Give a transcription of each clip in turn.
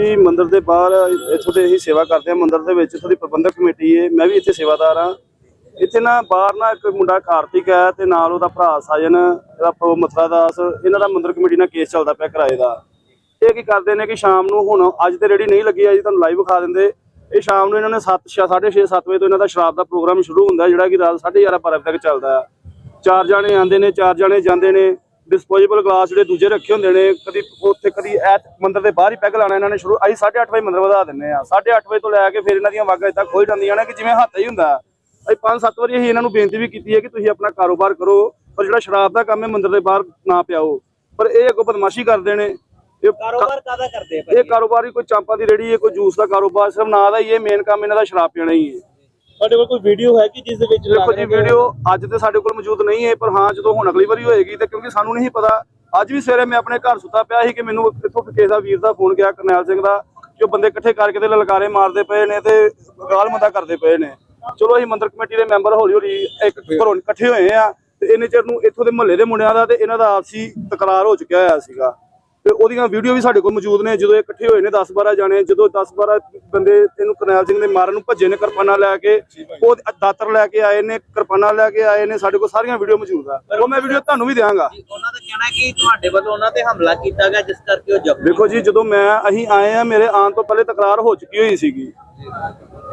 ਜੀ ਮੰਦਿਰ ਦੇ ਬਾਹਰ ਇੱਥੋਂ ਦੇ ਅਸੀਂ ਸੇਵਾ ਕਰਦੇ ਹਾਂ ਮੰਦਿਰ ਦੇ ਵਿੱਚ ਇੱਥੋਂ ਦੀ ਪ੍ਰਬੰਧਕ ਕਮੇਟੀ ਹੈ ਮੈਂ ਵੀ ਇੱਥੇ ਸੇਵਾਦਾਰ ਹਾਂ। ਇੱਥੇ ਨਾ ਬਾਹਰ ਨਾ ਇੱਕ ਮੁੰਡਾ ਕਾਰਤਿਕ ਹੈ ਤੇ ਨਾਲ ਉਹਦਾ ਭਰਾ ਸਾਜਨ, ਇਹਦਾ ਪ੍ਰੋ ਮਥਰਾ ਦਾਸ, ਇਹਨਾਂ ਦਾ ਮੰਦਿਰ ਕਮੇਟੀ ਨਾਲ ਕੇਸ ਚੱਲਦਾ ਪਿਆ ਕਿਰਾਏ ਦਾ। ਇਹ ਕੀ ਕਰਦੇ ਨੇ ਕਿ ਸ਼ਾਮ ਨੂੰ ਹੁਣ ਅੱਜ ਤੇ ਰੇੜੀ ਨਹੀਂ ਲੱਗੀ ਆ ਜੀ ਤੁਹਾਨੂੰ ਲਾਈਵ ਵਿਖਾ ਦਿੰਦੇ। ਇਹ ਸ਼ਾਮ ਨੂੰ ਇਹਨਾਂ ਨੇ 7 6:30 7 ਵਜੇ ਤੋਂ ਇਹਨਾਂ ਦਾ ਸ਼ਰਾਬ ਦਾ ਪ੍ਰੋਗਰਾਮ ਸ਼ੁਰੂ ਹੁੰਦਾ, ਜਿਹੜਾ ਕਿ ਰਾਤ 11:30 12 ਤੱਕ ਚੱਲਦਾ ਹੈ ਚਾਰ ਜਾਣੇ ਆਉਂਦੇ ਨੇ, ਚਾਰ ਜਾਣੇ ਜਾਂਦੇ ਨੇ। ਡਿਸਪੋਜ਼ੇਬਲ ਗਲਾਸ ਜਿਹੜੇ ਦੂਜੇ ਰੱਖੇ ਹੁੰਦੇ ਨੇ ਕਦੀ ਉੱਥੇ ਕਦੀ ਐ ਮੰਦਿਰ ਦੇ ਬਾਹਰ ਹੀ ਪੈਗ ਲਾਣਾ ਇਹਨਾਂ ਨੇ ਸ਼ੁਰੂ ਅਸੀਂ 8:30 ਵਜੇ ਮੰਦਿਰ ਵਧਾ ਦਿੰਨੇ ਆ 8:30 ਵਜੇ ਤੋਂ ਲੈ ਕੇ ਫਿਰ ਇਹਨਾਂ ਦੀਆਂ ਵਾਗਾਂ ਇੱਦਾਂ ਖੋਲ ਜਾਂਦੀਆਂ ਨੇ ਕਿ ਜਿਵੇਂ ਹੱਥ ਹੀ ਹੁੰਦਾ। ਅਸੀਂ ਪੰਜ ਸੱਤ ਵਾਰੀ ਅਸੀਂ ਇਹਨਾਂ ਨੂੰ ਬੇਨਤੀ ਵੀ ਕੀਤੀ ਹੈ ਕਿ ਤੁਸੀਂ ਆਪਣਾ ਕਾਰੋਬਾਰ ਕਰੋ ਪਰ ਜਿਹੜਾ ਸ਼ਰਾਬ ਦਾ ਕੰਮ ਹੈ ਮੰਦਿਰ ਦੇ ਬਾਹਰ ਨਾ ਪਿਆਓ। ਪਰ ਇਹ ਅੱਗੋਂ ਬਦਮਾਸ਼ੀ ਕਰਦੇ ਨੇ। ਇਹ ਕਾਰੋਬਾਰ ਕਾਦਾ ਕਰਦੇ ਆ ਇਹ ਕਾਰੋਬਾਰੀ ਕੋਈ ਚਾਂਪਾਂ ਦੀ ਰੇੜੀ ਹੈ ਕੋਈ ਜੂਸ ਦਾ ਕਾਰੋਬਾਰ ਸਿਰਫ ਨਾਂ ਦਾ ਹੀ ਇਹ ਮੇਨ ਕੰਮ ਇਹਨਾਂ ਦਾ ਸ਼ਰਾਬ ਪੀਣਾ ਹੀ ਹੈ। ਤੁਹਾਡੇ ਕੋਲ ਕੋਈ ਵੀਡੀਓ ਹੈ ਕਿ ਜਿਸ ਦੇ ਵਿੱਚ ਦੇਖੋ ਜੀ ਵੀਡੀਓ ਅੱਜ ਤੇ ਸਾਡੇ ਕੋਲ ਮੌਜੂਦ ਨਹੀਂ ਹੈ ਪਰ ਹਾਂ ਜਦੋਂ ਹੁਣ ਅਗਲੀ ਵਾਰੀ ਹੋਏਗੀ ਤੇ ਕਿਉਂਕਿ ਸਾਨੂੰ ਨਹੀਂ ਪਤਾ ਅੱਜ ਵੀ ਸਵੇਰੇ ਮੈਂ ਆਪਣੇ ਘਰ ਸੁੱਤਾ ਪਿਆ ਸੀ ਕਿ ਮੈਨੂੰ ਇੱਥੋਂ ਕਿਸੇ ਦਾ ਵੀਰ ਦਾ ਫੋਨ ਗਿਆ ਕਰਨੈਲ ਸਿੰਘ ਦਾ ਕਿ ਉਹ ਬੰਦੇ ਇਕੱਠੇ ਕਰਕੇ ਤੇ ਲਲਕਾਰੇ ਮਾਰਦੇ ਪਏ ਨੇ ਤੇ ਗਾਲ ਮੰਦਾ ਕਰਦੇ ਪਏ ਨੇ। ਚਲੋ ਅਸੀਂ ਮੰਦਰ ਕਮੇਟੀ ਦੇ ਮੈਂਬਰ ਹੌਲੀ ਹੌਲੀ ਇੱਕ ਘਰੋਂ ਇਕੱਠੇ ਹੋਏ ਆ ਤੇ ਇੰਨੇ ਚਿਰ ਨੂੰ ਇੱਥੋਂ ਦੇ ਮੁਹੱਲੇ ਦੇ ਮੁੰਡਿਆਂ ਦਾ ਤੇ ਇਹਨਾਂ ਦਾ ਆਪਸੀ ਤਕਰਾਰ ਹੋ ਚੁੱਕਿਆ ਹੋਇਆ ਸੀਗਾ। ਤੇ ਉਹਦੀਆਂ ਵੀਡੀਓ ਵੀ ਸਾਡੇ ਕੋਲ ਮੌਜੂਦ ਨੇ। ਜਦੋਂ ਇਕੱਠੇ ਹੋਏ ਨੇ 10 12 ਜਾਣੇ ਜਦੋਂ 10 12 ਬੰਦੇ ਇਹਨੂੰ ਕਰਨੈਲ ਸਿੰਘ ਦੇ ਮਾਰਨ ਨੂੰ ਭੱਜੇ ਨੇ ਕਿਰਪਾਨਾਂ ਲੈ ਕੇ ਉਹ ਦਾਤਰ ਲੈ ਕੇ ਆਏ ਨੇ ਕਿਰਪਾਨਾਂ ਲੈ ਕੇ ਆਏ ਨੇ ਸਾਡੇ ਕੋਲ ਸਾਰੀਆਂ ਵੀਡੀਓ ਮੌਜੂਦ ਆ। ਉਹ ਮੈਂ ਵੀਡੀਓ ਤੁਹਾਨੂੰ ਵੀ ਦਿਆਂਗਾ। ਉਹਨਾਂ ਦਾ ਕਹਿਣਾ ਕਿ ਤੁਹਾਡੇ ਵੱਲੋਂ ਉਹਨਾਂ ਤੇ ਹਮਲਾ ਕੀਤਾ ਗਿਆ ਜਿਸ ਕਰਕੇ ਉਹ ਜ਼ਖਮੀ ਦੇਖੋ ਜੀ ਜਦੋਂ ਮੈਂ ਅਸੀਂ ਆਏ ਆ ਮੇਰੇ ਆਉਣ ਤੋਂ ਪਹਿਲੇ ਤਕਰਾਰ ਹੋ ਚੁੱਕੀ ਹੋਈ ਸੀਗੀ।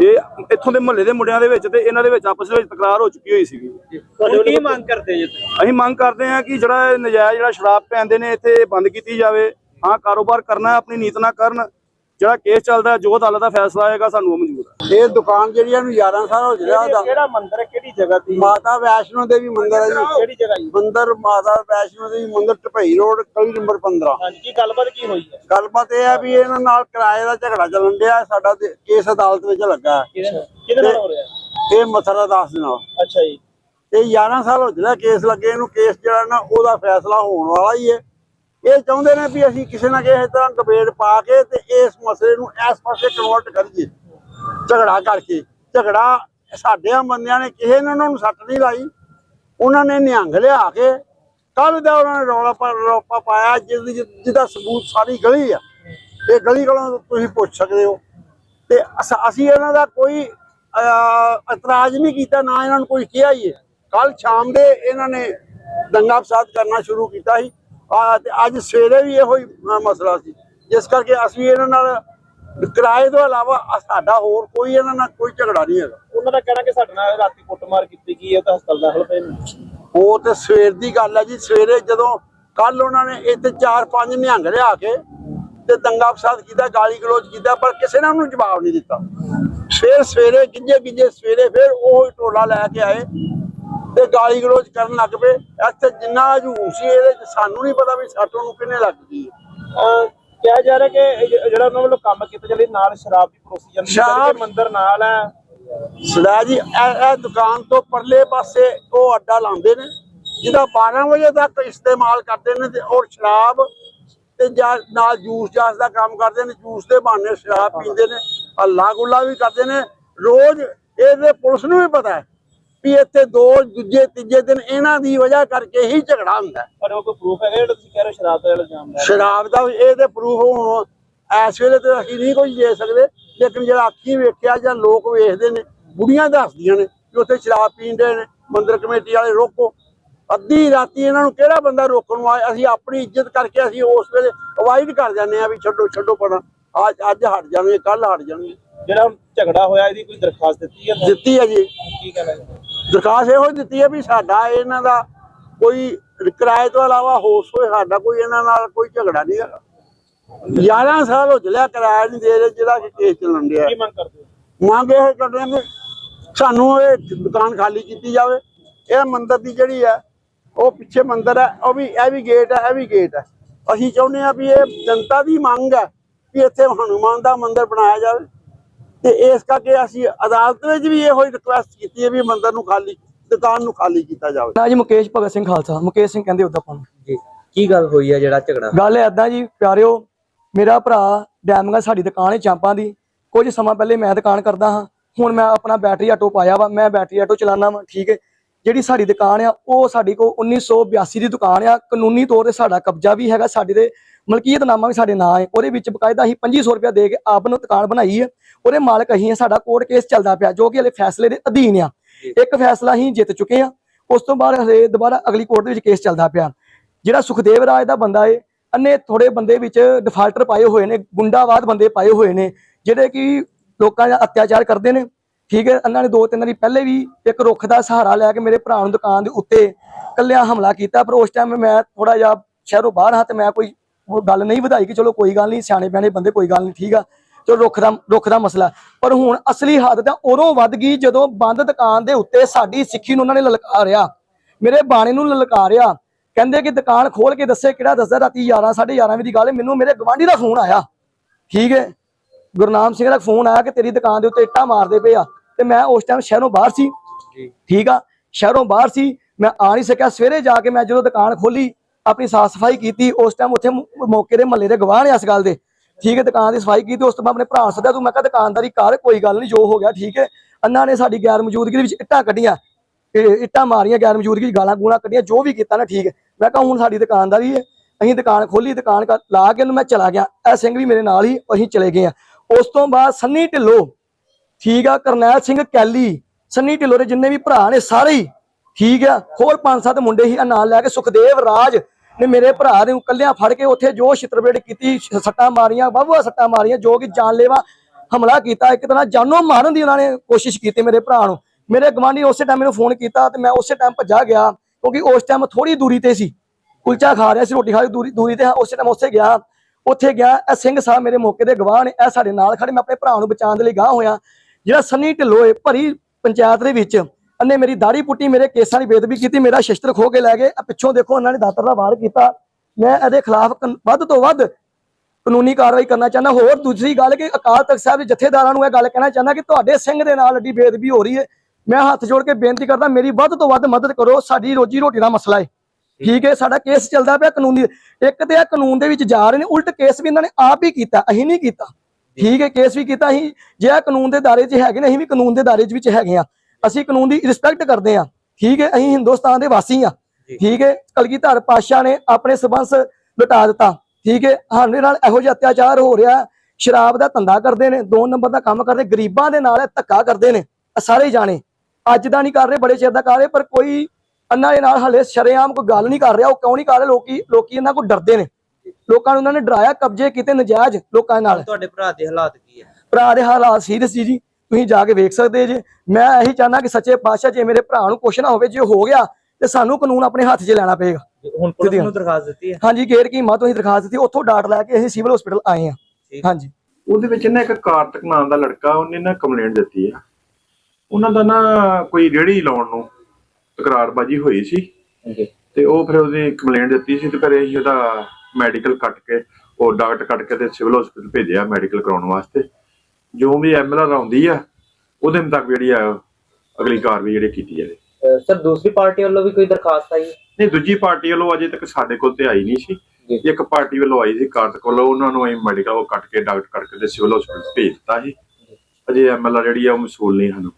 ਇਹ ਇੱਥੋਂ ਦੇ ਮੁਹੱਲੇ ਦੇ ਮੁੰਡਿਆਂ ਦੇ ਵਿੱਚ ਤੇ ਇਹਨਾਂ ਦੇ ਵਿੱਚ ਆਪਸ ਵਿੱਚ ਤਕਰਾਰ ਹੋ ਚੁੱਕੀ ਹੋਈ ਸੀਗੀ। ਤੁਹਾਡੇ ਵੱਲੋਂ ਕੀ ਮੰਗ ਕਰਦੇ ਜੀ ਤੁਸੀਂ? ਅਸੀਂ ਮੰਗ ਕਰਦੇ ਹਾਂ ਕਿ ਜਿਹੜਾ ਇਹ ਨਜਾਇਜ਼ ਜਿਹੜਾ ਸ਼ਰਾਬ ਪੈਂਦੇ ਨੇ ਇੱਥੇ ਬੰਦ ਕੀਤੀ ਜਾਵੇ। ਹਾਂ ਕਾਰੋਬਾਰ ਕਰਨਾ ਹੈ, ਆਪਣੀ ਨੀਤ ਨਾਲ ਕਰਨ। ਜਿਹੜਾ ਕੇਸ ਚੱਲਦਾ ਹੈ, ਜੋ ਅਦਾਲਤ ਦਾ ਫੈਸਲਾ ਆਏਗਾ ਸਾਨੂੰ ਉਹ ਮਨਜ਼ੂਰ ਹੈ। ਇਹ ਦੁਕਾਨ ਜਿਹੜੀ ਆ ਨੂੰ 11 ਸਾਲ ਹੋ ਜਿਹੜਾ ਉਹਦਾ ਕਿਹੜਾ ਮੰਦਿਰ ਹੈ? ਕਿਹੜੀ ਜਗ੍ਹਾ ਤੇ ਮਾਤਾ ਵੈਸ਼ਨੋ ਦੇਵੀ ਮੰਦਿਰ ਹੈ ਜੀ। ਕਿਹੜੀ ਜਗ੍ਹਾ ਜੀ? ਮੰਦਿਰ ਮਾਤਾ ਵੈਸ਼ਨੋ ਦੇਵੀ ਮੰਦਿਰ ਟਪਈ ਰੋਡ ਗਲੀ ਨੰਬਰ 15 ਹਾਂਜੀ ਕੀ ਗੱਲਬਾਤ ਕੀ ਹੋਈ ਹੈ? ਗੱਲਬਾਤ ਇਹ ਹੈ ਵੀ ਇਹਨਾਂ ਨਾਲ ਕਿਰਾਏ ਦਾ ਝਗੜਾ ਚੱਲਣ ਡਿਆ ਸਾਡਾ ਕੇਸ ਅਦਾਲਤ ਵਿੱਚ ਲੱਗਾ ਹੈ। ਕਿਹਦੇ ਨਾਲ ਹੋ ਰਿਹਾ? ਇਹ ਮਥਰਾ ਦਾਸ ਦੇ ਨਾਲ। ਅੱਛਾ ਜੀ। ਤੇ 11 ਸਾਲ ਹੋ ਜਿਹੜਾ ਕੇਸ ਲੱਗੇ ਇਹਨੂੰ ਕੇਸ ਜਿਹੜਾ ਨਾ ਉਹਦਾ ਫੈਸਲਾ ਹੋਣ ਵਾਲਾ ਹੀ ਹੈ। ਇਹ ਚਾਹੁੰਦੇ ਨੇ ਵੀ ਅਸੀਂ ਕਿਸੇ ਨਾ ਕਿਸੇ ਤਰ੍ਹਾਂ ਡਿਬੇਟ ਪਾ ਕੇ ਤੇ ਇਸ ਮਸਲੇ ਨੂੰ ਇਸ ਪਾਸੇ ਕਨਵਰਟ ਕਰੀਏ। ਝਗੜਾ ਕਰਕੇ, ਝਗੜਾ ਸਾਡਿਆਂ ਬੰਦਿਆਂ ਨੇ ਕਿਸੇ ਨੇ ਉਹਨਾਂ ਨੂੰ ਸੱਟ ਨਹੀਂ ਲਾਈ। ਉਹਨਾਂ ਨੇ ਨਿਹੰਗ ਲਿਆ ਕੇ ਕੱਲ ਦਾ ਉਹਨਾਂ ਨੇ ਰੌਲਾ ਪਾ, ਰੋਪਾ ਪਾਇਆ ਜਿਹਦੀ ਜਿਹਦਾ ਸਬੂਤ ਸਾਰੀ ਗਲੀ ਆ। ਇਹ ਗਲੀ ਕੋਲੋਂ ਤੁਸੀਂ ਪੁੱਛ ਸਕਦੇ ਹੋ। ਤੇ ਅਸੀਂ ਇਹਨਾਂ ਦਾ ਕੋਈ ਇਤਰਾਜ਼ ਨਹੀਂ ਕੀਤਾ, ਨਾ ਇਹਨਾਂ ਨੂੰ ਕੋਈ ਕਿਹਾ ਹੀ ਹੈ। ਕੱਲ ਸ਼ਾਮ ਦੇ ਇਹਨਾਂ ਨੇ ਦੰਗਾ ਫਸਾਦ ਕਰਨਾ ਸ਼ੁਰੂ ਕੀਤਾ ਸੀ। ਅੱਜ ਸਵੇਰੇ ਵੀ ਇਹੋ ਹੀ ਮਸਲਾ ਸੀ। ਜਿਸ ਕਰਕੇ ਅਸੀਂ ਇਹਨਾਂ ਨਾਲ ਕਿਰਾਏ ਤੋਂ ਇਲਾਵਾ ਸਾਡਾ ਹੋਰ ਕੋਈ ਇਹਨਾਂ ਨਾਲ ਕੋਈ ਝਗੜਾ ਨਹੀਂ ਹੈਗਾ। ਉਹਨਾਂ ਦਾ ਕਹਿਣਾ ਕਿ ਸਾਡੇ ਨਾਲ ਰਾਤੀ ਕੁੱਟਮਾਰ ਕੀਤੀ ਗਈ ਹੈ ਤਾਂ ਹਸਪਤਾਲ ਦਾਖਲ ਪਏ ਨੇ। ਉਹ ਤੇ ਸਵੇਰ ਦੀ ਗੱਲ ਹੈ ਜੀ। ਸਵੇਰੇ ਜਦੋਂ ਕੱਲ ਉਹਨਾਂ ਨੇ ਇੱਥੇ ਚਾਰ ਪੰਜ ਨਿਹੰਗ ਲਿਆ ਕੇ ਤੇ ਦੰਗਾ ਫਸਾਦ ਕੀਤਾ ਗਾਲੀ ਗਲੋਚ ਕੀਤਾ ਪਰ ਕਿਸੇ ਨੇ ਉਹਨੂੰ ਜਵਾਬ ਨਹੀਂ ਦਿੱਤਾ। ਫਿਰ ਸਵੇਰੇ ਗਿੱਜੇ ਗਿੱਜੇ ਸਵੇਰੇ ਫਿਰ ਉਹ ਟੋਲਾ ਲੈ ਕੇ ਆਏ। ਤੇ ਗਾਲੀ ਗਲੋਚ ਕਰਨ ਲੱਗ ਪਏ। ਇੱਥੇ ਜਿੰਨਾ ਹਜੂਮ ਸੀ ਇਹਦੇ ਚ ਸਾਨੂੰ ਨਹੀਂ ਪਤਾ ਵੀ ਸਾਟੋਂ ਨੂੰ ਕਿੰਨੇ ਲੱਗ ਗਈ ਕਿਹਾ ਜਾ ਰਿਹਾ ਕਿ ਜਿਹੜਾ ਉਹਨਾਂ ਵੱਲੋਂ ਕੰਮ ਕੀਤਾ ਜਾਂਦੇ ਨਾਲ ਸ਼ਰਾਬ ਦੀ ਪਰੋਸੀ ਜਾਂਦੀ ਹੈ ਮੰਦਿਰ ਨਾਲ ਹੈ। ਸਦਾ ਜੀ ਇਹ ਦੁਕਾਨ ਤੋਂ ਪਰਲੇ ਪਾਸੇ ਉਹ ਅੱਡਾ ਲਾਉਂਦੇ ਨੇ ਜਿਹਦਾ 12 ਵਜੇ ਤੱਕ ਇਸਤੇਮਾਲ ਕਰਦੇ ਨੇ ਤੇ ਔਰ ਸ਼ਰਾਬ ਤੇ ਨਾਲ ਜੂਸ ਜਾਸ ਦਾ ਕੰਮ ਕਰਦੇ ਨੇ ਜੂਸ ਦੇ ਬਹਾਨੇ ਸ਼ਰਾਬ ਪੀਂਦੇ ਨੇ ਅੱਲਾ ਗੁੱਲਾ ਵੀ ਕਰਦੇ ਨੇ। ਰੋਜ਼ ਇਹਦੇ ਪੁਲਿਸ ਨੂੰ ਵੀ ਪਤਾ ਹੈ ਵੀ ਇੱਥੇ ਦੋ ਦੂਜੇ ਤੀਜੇ ਦਿਨ ਇਹਨਾਂ ਦੀ ਵਜ੍ਹਾ ਕਰਕੇ ਹੀ ਝਗੜਾ ਹੁੰਦਾ। ਪਰ ਉਹ ਕੋਈ ਪ੍ਰੂਫ ਹੈਗਾ ਜਿਹੜਾ ਤੁਸੀਂ ਕਹਿ ਰਹੇ ਸ਼ਰਾਬ ਦਾ ਇਲਜ਼ਾਮ ਹੈ? ਸ਼ਰਾਬ ਦਾ ਵੀ ਇਹਦੇ ਪ੍ਰੂਫ ਹੁਣ ਇਸ ਵੇਲੇ ਤੇ ਅਸੀਂ ਨਹੀਂ ਕੋਈ ਦੇ ਸਕਦੇ ਲੇਕਿਨ ਜਿਹੜਾ ਅੱਖੀਂ ਵੇਖਿਆ ਜਾਂ ਲੋਕ ਵੇਖਦੇ ਨੇ ਬੁੜੀਆਂ ਦੱਸਦੀਆਂ ਨੇ ਕਿ ਉੱਥੇ ਸ਼ਰਾਬ ਪੀਂਦੇ ਨੇ ਮੰਦਿਰ ਕਮੇਟੀ ਵਾਲੇ ਰੋਕੋ। ਅੱਧੀ ਰਾਤੀ ਇਹਨਾਂ ਨੂੰ ਕਿਹੜਾ ਬੰਦਾ ਰੋਕਣ ਨੂੰ ਆਏ? ਅਸੀਂ ਆਪਣੀ ਇੱਜ਼ਤ ਕਰਕੇ ਅਸੀਂ ਉਸ ਵੇਲੇ ਅਵਾਇਡ ਕਰ ਜਾਂਦੇ ਆ ਵੀ ਛੱਡੋ ਛੱਡੋ ਪੜਾ ਅੱਜ ਅੱਜ ਹਟ ਜਾਣਗੇ ਕੱਲ ਹਟ ਜਾਣਗੇ। ਜਿਹੜਾ ਝਗੜਾ ਹੋਇਆ ਇਹਦੀ ਕੋਈ ਦਰਖਾਸਤ ਦਿੱਤੀ ਹੈ? ਦਿੱਤੀ ਹੈ ਜੀ। ਕੀ ਕਹਿਣਾ ਦਰਖਾਸਤ ਇਹੋ ਦਿੱਤੀ ਹੈ ਵੀ ਸਾਡਾ ਇਹਨਾਂ ਦਾ ਕੋਈ ਕਿਰਾਏ ਤੋਂ ਇਲਾਵਾ ਹੋਰ ਕੋਈ ਸਾਡਾ ਕੋਈ ਇਹਨਾਂ ਨਾਲ ਕੋਈ ਝਗੜਾ ਨਹੀਂ ਹੈਗਾ। 11 ਸਾਲ ਹੋ ਚਲਿਆ ਕਿਰਾਇਆ ਨਹੀਂ ਦੇ ਰਹੇ ਜਿਹੜਾ ਕਿ ਕੇਸ ਚੱਲਣ ਡਿਆ। ਕੀ ਮੰਗ ਕਰਦੇ ਮੰਗ ਇਹ ਕਰਦੇ ਕਿ ਸਾਨੂੰ ਇਹ ਦੁਕਾਨ ਖਾਲੀ ਕੀਤੀ ਜਾਵੇ। ਇਹ ਮੰਦਿਰ ਦੀ ਜਿਹੜੀ ਹੈ ਉਹ ਪਿੱਛੇ ਮੰਦਿਰ ਹੈ ਉਹ ਵੀ ਇਹ ਵੀ ਗੇਟ ਹੈ ਇਹ ਵੀ ਗੇਟ ਹੈ। ਅਸੀਂ ਚਾਹੁੰਦੇ ਹਾਂ ਵੀ ਇਹ ਜਨਤਾ ਦੀ ਮੰਗ ਹੈ ਕਿ ਇੱਥੇ ਹਨੂਮਾਨ ਦਾ ਮੰਦਿਰ ਬਣਾਇਆ ਜਾਵੇ। ਤੇ ਇਸ ਕਰਕੇ ਅਸੀਂ ਅਦਾਲਤ ਵਿੱਚ ਵੀ ਇਹੋ ਹੀ ਰਿਕੁਐਸਟ ਕੀਤੀ ਹੈ ਵੀ ਮੰਦਿਰ ਨੂੰ ਖਾਲੀ ਦੁਕਾਨ ਨੂੰ ਖਾਲੀ ਕੀਤਾ ਜਾਵੇ। ਨਾ ਜੀ ਮੁਕੇਸ਼ ਭਗਤ ਸਿੰਘ ਖਾਲਸਾ। ਮੁਕੇਸ਼ ਸਿੰਘ ਕਹਿੰਦੇ ਉਦਾਂ ਆਪਾਂ ਨੂੰ ਜੀ ਕੀ ਗੱਲ ਹੋਈ ਹੈ ਜਿਹੜਾ ਝਗੜਾ? ਗੱਲ ਐਦਾਂ ਜੀ ਪਿਆਰਿਓ ਮੇਰਾ ਭਰਾ ਡੈਮਗਾ ਸਾਡੀ ਦੁਕਾਨ ਹੈ ਚਾਂਪਾਂ ਦੀ। ਕੁਝ ਸਮਾਂ ਪਹਿਲੇ ਮੈਂ ਦੁਕਾਨ ਕਰਦਾ ਹਾਂ ਹੁਣ ਮੈਂ ਆਪਣਾ ਬੈਟਰੀ ਆਟੋ ਪਾਇਆ ਵਾ ਮੈਂ ਬੈਟਰੀ ਆਟੋ ਚਲਾਉਣਾ ਵਾ ਠੀਕ ਹੈ। ਜਿਹੜੀ ਸਾਡੀ ਦੁਕਾਨ ਆ ਉਹ ਸਾਡੀ ਕੋ 1982 ਦੀ ਦੁਕਾਨ ਆ। ਕਾਨੂੰਨੀ ਤੌਰ ਤੇ ਸਾਡਾ ਕਬਜ਼ਾ ਵੀ ਹੈਗਾ ਸਾਡੇ ਦੇ ਮਲਕੀਅਤਨਾਮਾ ਵੀ ਸਾਡੇ ਨਾਂ ਹੈ ਉਹਦੇ ਵਿੱਚ ਬਕਾਇਦਾ ਅਸੀਂ 2500 ਰੁਪਏ ਦੇ ਕੇ ਆਪ ਨੂੰ ਦੁਕਾਨ ਬਣਾਈ ਹੈ ਉਹਦੇ ਮਾਲਕ ਅਸੀਂ ਆ ਸਾਡਾ ਕੋਰਟ ਕੇਸ ਚੱਲਦਾ ਪਿਆ ਜੋ ਕਿ ਹਲੇ ਫੈਸਲੇ ਦੇ ਅਧੀਨ ਆ। ਇੱਕ ਫੈਸਲਾ ਅਸੀਂ ਜਿੱਤ ਚੁੱਕੇ ਆ। ਉਸ ਤੋਂ ਬਾਅਦ ਹਲੇ ਦੁਬਾਰਾ ਅਗਲੀ ਕੋਰਟ ਦੇ ਵਿੱਚ ਕੇਸ ਚੱਲਦਾ ਪਿਆ। ਜਿਹੜਾ ਸੁਖਦੇਵ ਰਾਜ ਦਾ ਬੰਦਾ ਏ ਅੰਨੇ ਥੋੜੇ ਬੰਦੇ ਵਿੱਚ ਡਿਫਾਲਟਰ ਪਾਏ ਹੋਏ ਨੇ ਗੁੰਡਾਵਾਦ ਬੰਦੇ ਪਾਏ ਹੋਏ ਨੇ ਜਿਹੜੇ ਕਿ ਲੋਕਾਂ ਦਾ ਅਤਿਆਚਾਰ ਕਰਦੇ ਨੇ। ਠੀਕ ਹੈ ਇਹਨਾਂ ਨੇ ਦੋ ਤਿੰਨ ਵਾਰੀ ਪਹਿਲੇ ਵੀ ਇੱਕ ਰੁੱਖ ਦਾ ਸਹਾਰਾ ਲੈ ਕੇ ਮੇਰੇ ਭਰਾ ਨੂੰ ਦੁਕਾਨ ਦੇ ਉੱਤੇ ਕੱਲਿਆ ਹਮਲਾ ਕੀਤਾ, ਪਰ ਉਸ ਟਾਈਮ ਮੈਂ ਥੋੜਾ ਜਿਹਾ ਸ਼ਹਿਰੋਂ ਬਾਹਰ ਹਾਂ ਤੇ ਮੈਂ ਕੋਈ ਉਹ ਗੱਲ ਨਹੀਂ ਵਧਾਈ ਕਿ ਚਲੋ ਕੋਈ ਗੱਲ ਨਹੀਂ, ਸਿਆਣੇ ਬਿਆਣੇ ਬੰਦੇ ਕੋਈ ਗੱਲ ਨਹੀਂ, ਠੀਕ ਆ। ਚਲੋ ਰੁੱਖ ਦਾ ਰੁੱਖ ਦਾ ਮਸਲਾ ਪਰ ਹੁਣ ਅਸਲੀ ਹੱਦ ਤਾਂ ਉਦੋਂ ਵੱਧ ਗਈ ਜਦੋਂ ਬੰਦ ਦੁਕਾਨ ਦੇ ਉੱਤੇ ਸਾਡੀ ਸਿੱਖੀ ਨੂੰ ਉਹਨਾਂ ਨੇ ਲਲਕਾਰਿਆ, ਮੇਰੇ ਬਾਣੇ ਨੂੰ ਲਲਕਾਰਿਆ। ਕਹਿੰਦੇ ਕਿ ਦੁਕਾਨ ਖੋਲ ਕੇ ਦੱਸੇ ਕਿਹੜਾ ਦੱਸਦਾ, ਰਾਤੀ 11 11:30 ਵਜੇ ਦੀ ਗੱਲ ਮੈਨੂੰ ਮੇਰੇ ਗਵਾਂਢੀ ਦਾ ਫੋਨ ਆਇਆ। ਠੀਕ ਹੈ ਗੁਰਨਾਮ ਸਿੰਘ ਦਾ ਫੋਨ ਆਇਆ ਕਿ ਤੇਰੀ ਦੁਕਾਨ ਦੇ ਉੱਤੇ ਇੱਟਾਂ ਮਾਰਦੇ ਪਏ ਆ। ਤੇ ਮੈਂ ਉਸ ਟਾਈਮ ਸ਼ਹਿਰੋਂ ਬਾਹਰ ਸੀ। ਜੀ। ਠੀਕ ਆ। ਸ਼ਹਿਰੋਂ ਬਾਹਰ ਸੀ। ਮੈਂ ਆ ਨਹੀਂ ਸਕਿਆ। ਸਵੇਰੇ ਜਾ ਕੇ ਮੈਂ ਜਦੋਂ ਦੁਕਾਨ ਖੋਲੀ ਆਪਣੀ ਸਾਫ਼ ਸਫ਼ਾਈ ਕੀਤੀ ਉਸ ਟਾਈਮ ਉੱਥੇ ਮੌਕੇ ਦੇ ਮਹੱਲੇ ਦੇ ਗਵਾਹ ਨੇ ਇਸ ਗੱਲ ਦੇ। ਠੀਕ ਹੈ ਦੁਕਾਨ ਦੀ ਸਫ਼ਾਈ ਕੀਤੀ ਉਸ ਤੋਂ ਬਾਅਦ ਆਪਣੇ ਭਰਾ ਸੱਦਿਆ ਤੂੰ ਮੈਂ ਕਿਹਾ ਦੁਕਾਨਦਾਰੀ ਕਰ ਕੋਈ ਗੱਲ ਨਹੀਂ ਜੋ ਹੋ ਗਿਆ ਠੀਕ ਹੈ। ਅੰਨਾ ਨੇ ਸਾਡੀ ਗੈਰ ਮੌਜੂਦਗੀ ਦੇ ਵਿੱਚ ਇੱਟਾਂ ਕੱਢੀਆਂ। ਇੱਟਾਂ ਮਾਰੀਆਂ ਗੈਰ ਮੌਜੂਦਗੀ ਗਾਲਾਂ ਗੂਲਾਂ ਕੱਢੀਆਂ ਜੋ ਵੀ ਕੀਤਾ ਨਾ ਠੀਕ ਹੈ। ਮੈਂ ਕਿਹਾ ਹੁਣ ਸਾਡੀ ਦੁਕਾਨਦਾਰੀ ਹੈ। ਅਸੀਂ ਦੁਕਾਨ ਖੋਲੀ ਦੁਕਾਨ ਲਾ ਕੇ ਉਹਨੂੰ ਮੈਂ ਚਲਾ ਗਿਆ। ਇਹ ਸਿੰਘ ਵੀ ਮੇਰੇ ਨਾਲ ਹੀ ਅਸੀਂ ਚਲੇ ਗਏ ਆ ਉਸ ਤੋਂ ਬਾਅਦ ਸੰਨੀ ਢਿੱਲੋਂ ਠੀਕ ਆ ਕਰਨੈਲ ਸਿੰਘ ਕੈਲੀ ਸੰਨੀ ਢਿੱਲੋਂ ਦੇ ਜਿੰਨੇ ਵੀ ਭਰਾ ਨੇ ਸਾਰੇ ਹੀ ਠੀਕ ਆ। ਹੋਰ ਪੰਜ ਸੱਤ ਮੁੰਡੇ ਹੀ ਆ ਨਾਲ ਲੈ ਕੇ ਸੁਖਦੇਵ ਰਾਜ ਨੇ ਮੇਰੇ ਭਰਾ ਦੇ ਕੱਲਿਆਂ ਫੜ ਕੇ ਉੱਥੇ ਜੋ ਛਿੱਤਰਪੇਟ ਕੀਤੀ ਸੱਟਾਂ ਮਾਰੀਆਂ ਵਾਹਵਾ ਸੱਟਾਂ ਮਾਰੀਆਂ ਜੋ ਕਿ ਜਾਨਲੇਵਾ ਹਮਲਾ ਕੀਤਾ ਇੱਕ ਤਰ੍ਹਾਂ ਜਾਨੋਂ ਮਾਰਨ ਦੀ ਉਹਨਾਂ ਨੇ ਕੋਸ਼ਿਸ਼ ਕੀਤੀ ਮੇਰੇ ਭਰਾ ਨੂੰ। ਮੇਰੇ ਗਵਾਂਢੀ ਉਸੇ ਟਾਈਮ ਮੈਨੂੰ ਫੋਨ ਕੀਤਾ ਤੇ ਮੈਂ ਉਸੇ ਟਾਈਮ ਭੱਜਾ ਗਿਆ ਕਿਉਂਕਿ ਉਸ ਟਾਈਮ ਥੋੜੀ ਦੂਰੀ ਤੇ ਸੀ। ਕੁਲਚਾ ਖਾ ਰਿਹਾ ਸੀ ਰੋਟੀ ਖਾ ਰਹੀ ਦੂਰੀ ਦੂਰੀ ਤੇ ਹਾਂ, ਉਸੇ ਟਾਈਮ ਉੱਥੇ ਗਿਆ। ਉੱਥੇ ਗਿਆ ਇਹ ਸਿੰਘ ਸਾਹਿਬ ਮੇਰੇ ਮੌਕੇ ਦੇ ਗਵਾਹ ਨੇ ਇਹ ਸਾਡੇ ਨਾਲ ਖੜੇ ਮੈਂ ਆਪਣੇ ਭਰਾ ਨੂੰ ਬਚਾਉਣ ਦੇ ਲਈ ਗਾਹ ਹੋਇਆ। ਜਿਹੜਾ ਸੰਨੀ ਢਿੱਲੋਂ ਭਰੀ ਪੰਚਾਇਤ ਦੇ ਵਿੱਚ ਉਹਨੇ ਮੇਰੀ ਦਾੜੀ ਪੁੱਟੀ, ਮੇਰੇ ਕੇਸਾਂ ਦੀ ਬੇਦਬੀ ਕੀਤੀ, ਮੇਰਾ ਸ਼ਸਤਰ ਖੋ ਕੇ ਲੈ ਗਏ। ਪਿੱਛੋਂ ਦੇਖੋ ਉਹਨਾਂ ਨੇ ਦਾਤਰ ਦਾ ਵਾਰ ਕੀਤਾ। ਮੈਂ ਇਹਦੇ ਖਿਲਾਫ ਵੱਧ ਤੋਂ ਵੱਧ ਕਾਨੂੰਨੀ ਕਾਰਵਾਈ ਕਰਨਾ ਚਾਹੁੰਦਾ। ਹੋਰ ਦੂਸਰੀ ਗੱਲ ਕਿ ਅਕਾਲ ਤਖਤ ਸਾਹਿਬ ਦੇ ਜਥੇਦਾਰਾਂ ਨੂੰ ਇਹ ਗੱਲ ਕਹਿਣਾ ਚਾਹੁੰਦਾ ਕਿ ਤੁਹਾਡੇ ਸਿੰਘ ਦੇ ਨਾਲ ਅੱਡੀ ਬੇਦਬੀ ਹੋ ਰਹੀ ਹੈ। ਮੈਂ ਹੱਥ ਜੋੜ ਕੇ ਬੇਨਤੀ ਕਰਦਾ, ਮੇਰੀ ਵੱਧ ਤੋਂ ਵੱਧ ਮਦਦ ਕਰੋ। ਸਾਡੀ ਰੋਜੀ ਰੋਟੀ ਦਾ ਮਸਲਾ ਹੈ। ਠੀਕ ਹੈ, ਸਾਡਾ ਕੇਸ ਚੱਲਦਾ ਪਿਆ ਕਾਨੂੰਨੀ, ਇੱਕ ਤੇ ਇਹ ਕਾਨੂੰਨ ਦੇ ਵਿੱਚ ਜਾ ਰਹੇ ਨੇ, ਉਲਟ ਕੇਸ ਵੀ ਇਹਨਾਂ ਨੇ ਆਪ ਹੀ ਕੀਤਾ, ਅਸੀਂ ਨਹੀਂ ਕੀਤਾ। ਠੀਕ ਹੈ ਕੇਸ ਵੀ ਕੀਤਾ ਅਸੀਂ ਜੇ ਇਹ ਕਾਨੂੰਨ ਦੇ ਦਾਇਰੇ 'ਚ ਹੈਗੇ ਨੇ ਅਸੀਂ ਵੀ ਕਾਨੂੰਨ ਦੇ ਦਾਇਰੇ 'ਚ ਵਿੱਚ ਹੈਗੇ ਆ ਅਸੀਂ ਕਾਨੂੰਨ ਦੀ ਰਿਸਪੈਕਟ ਕਰਦੇ ਆ ਠੀਕ ਹੈ ਅਸੀਂ ਹਿੰਦੁਸਤਾਨ ਦੇ ਵਾਸੀ ਆ। ਠੀਕ ਹੈ ਕਲਗੀਧਰ ਪਾਸ਼ਾ ਨੇ ਆਪਣੇ ਸਬੰਸ ਲੁਟਾ ਦਿੱਤਾ। ਠੀਕ ਹੈ ਸਾਡੇ ਨਾਲ ਇਹੋ ਜਿਹਾ ਅਤਿਆਚਾਰ ਹੋ ਰਿਹਾ ਸ਼ਰਾਬ ਦਾ ਧੰਦਾ ਕਰਦੇ ਨੇ ਦੋ ਨੰਬਰ ਦਾ ਕੰਮ ਕਰਦੇ ਗਰੀਬਾਂ ਦੇ ਨਾਲ ਧੱਕਾ ਕਰਦੇ ਨੇ। ਸਾਰੇ ਜਾਣੇ। ਅੱਜ ਦਾ ਨਹੀਂ ਕਰ ਰਹੇ ਬੜੇ ਚਿਰ ਦਾ ਕਰ ਰਹੇ ਪਰ ਕੋਈ ਅੰਨਾ ਦੇ ਨਾਲ ਹਲੇ ਸ਼ਰੇਆਮ ਕੋਈ ਗੱਲ ਨਹੀਂ ਕਰ ਰਿਹਾ। ਉਹ ਕਿਉਂ ਨਹੀਂ ਕਰ ਰਹੇ? ਲੋਕੀ ਲੋਕੀ ਇਹਨਾਂ ਕੋਲ ਡਰਦੇ ਨੇ। ਲੋਕਾਂ ਨੂੰ ਉਹਨਾਂ ਨੇ ਡਰਾਇਆ ਕਬਜ਼ੇ ਕੀਤੇ ਨਜਾਇਜ਼ ਲੋਕਾਂ ਨਾਲ। ਤੁਹਾਡੇ ਭਰਾ ਦੇ ਹਾਲਾਤ ਕੀ ਹੈ ਭਰਾ ਦੇ ਹਾਲਾਤ ਸੀਰੀਅਸ ਜੀ ਜੀ। ਤੁਸੀਂ ਜਾ ਕੇ ਵੇਖ ਸਕਦੇ ਜੀ। ਮੈਂ ਇਹੀ ਚਾਹੁੰਦਾ ਕਿ ਸੱਚੇ ਪਾਤਸ਼ਾਹ ਜੇ ਮੇਰੇ ਭਰਾ ਨੂੰ ਕੁਛ ਨਾ ਹੋਵੇ ਜੇ ਹੋ ਗਿਆ ਤੇ ਸਾਨੂੰ ਕਾਨੂੰਨ ਆਪਣੇ ਹੱਥ 'ਚ ਲੈਣਾ ਪਏਗਾ। ਹੁਣ ਪੁਲਿਸ? ਨੂੰ ਦਰਖਾਸਤ ਦਿੱਤੀ ਹੈ? ਹਾਂਜੀ ਗੇਰ ਕੀ ਮਾਂ ਤੋਂ ਹੀ ਦਰਖਾਸਤ ਦਿੱਤੀ। ਉੱਥੋਂ ਡਾਟ ਲੈ ਕੇ ਅਸੀਂ ਸਿਵਲ ਹਸਪੀਟਲ ਆਏ ਹਾਂ। ਹਾਂਜੀ। ਉਹਦੇ ਵਿੱਚ ਨਾ ਇੱਕ ਕਾਰਤਿਕ ਨਾਮ ਦਾ ਲੜਕਾ ਉਹਨੇ ਨਾ ਕੰਪਲੇਂਟ ਦਿੱਤੀ ਆ। ਉਹਨਾਂ ਦਾ ਨਾ ਕੋਈ ਰੇੜੀ ਲਾਉਣ ਨੂੰ ਤਕਰਾਰਬਾਜੀ ਹੋਈ ਸੀ। ਤੇ ਉਹ ਫਿਰ ਉਹਦੀ ਕੰਪਲੇਂਟ ਦਿੱਤੀ ਸੀ ਤੇ ਫਿਰ ਅਸੀਂ ਉਹਦਾ ਮੈਡੀਕਲ ਕੱਟ ਕੇ ਉਹ ਡਾਕਟਰ ਕੱਟ ਕੇ ਤੇ ਸਿਵਲ ਹਸਪੀਟਲ ਭੇਜਿਆ ਮੈਡੀਕਲ ਕਰਾਉਣ ਵਾਸਤੇ। ਜੋ ਵੀ ਐਮਐਲਆਰ ਆਉਂਦੀ ਆ ਉਹਦੇ ਮੁਤਾਬਕ ਜਿਹੜੀ ਆ ਅਗਲੀ ਕਾਰਵਾਈ ਜਿਹੜੀ ਕੀਤੀ ਜਾਵੇ। ਸਰ ਦੂਸਰੀ ਪਾਰਟੀ ਵੱਲੋਂ ਵੀ ਕੋਈ ਦਰਖਾਸਤ ਆਈ? ਨਹੀਂ ਦੂਜੀ ਪਾਰਟੀ ਵੱਲੋਂ ਅਜੇ ਤੱਕ ਸਾਡੇ ਕੋਲ ਤੇ ਆਈ ਨਹੀਂ ਸੀ। ਇੱਕ ਪਾਰਟੀ ਵੱਲੋਂ ਆਈ ਸੀ ਕਾਰਤਿਕ ਵੱਲੋਂ ਉਹਨਾਂ ਨੂੰ ਅਸੀਂ ਮੈਡੀਕਲ ਉਹ ਕੱਟ ਕੇ ਡਾਕਟਰ ਕੱਟ ਕੇ ਤੇ ਸਿਵਲ ਹਸਪੀਟਲ ਭੇਜ ਦਿੱਤਾ ਸੀ। ਅਜੇ ਐਮਐਲਆਰ ਜਿਹੜੀ ਆ ਉਹ ਮਸੂਲ ਨਹੀਂ ਸਾਨੂੰ